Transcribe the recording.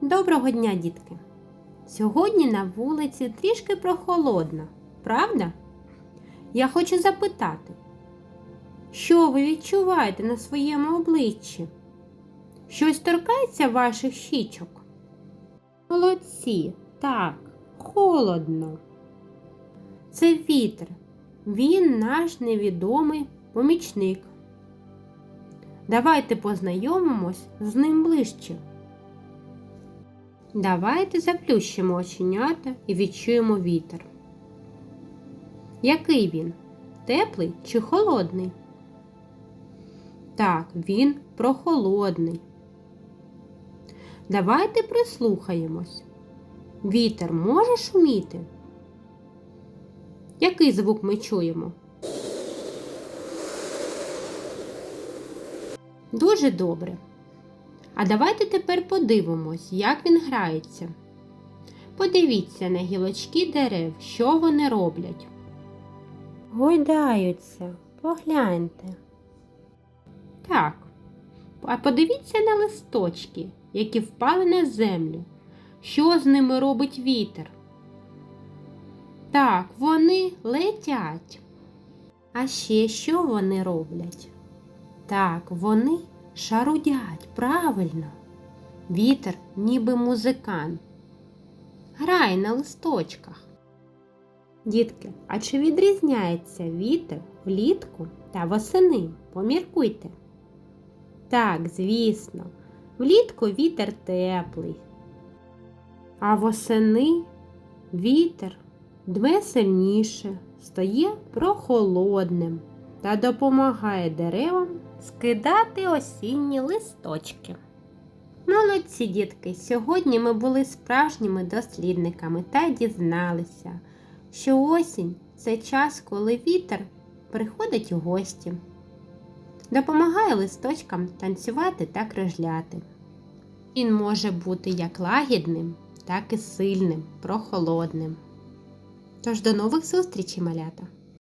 Доброго дня, дітки! Сьогодні на вулиці трішки прохолодно, правда? Я хочу запитати, що ви відчуваєте на своєму обличчі? Щось торкається ваших щічок? Молодці, так, холодно. Це вітер. Він наш невідомий помічник. Давайте познайомимось з ним ближче. Давайте заплющимо оченята і відчуємо вітер. Який він? Теплий чи холодний? Так, він прохолодний. Давайте прислухаємось. Вітер може шуміти? Який звук ми чуємо? Дуже добре. А давайте тепер подивимось, як він грається. Подивіться на гілочки дерев, що вони роблять. Гойдаються, погляньте. Так. А подивіться на листочки, які впали на землю. Що з ними робить вітер? Так, вони летять. А ще що вони роблять? Так, вони шарудять, правильно. Вітер ніби музикант. Грає на листочках. Дітки, а чи відрізняється вітер влітку та восени? Поміркуйте. Так, звісно, влітку вітер теплий, а восени вітер дме сильніше, стає прохолодним та допомагає деревам скидати осінні листочки. Молодці дітки! Сьогодні ми були справжніми дослідниками та дізналися, що осінь це час, коли вітер приходить у гості, допомагає листочкам танцювати та крижляти. Він може бути як лагідним, так і сильним, прохолодним. Тож до нових зустрічей, малята!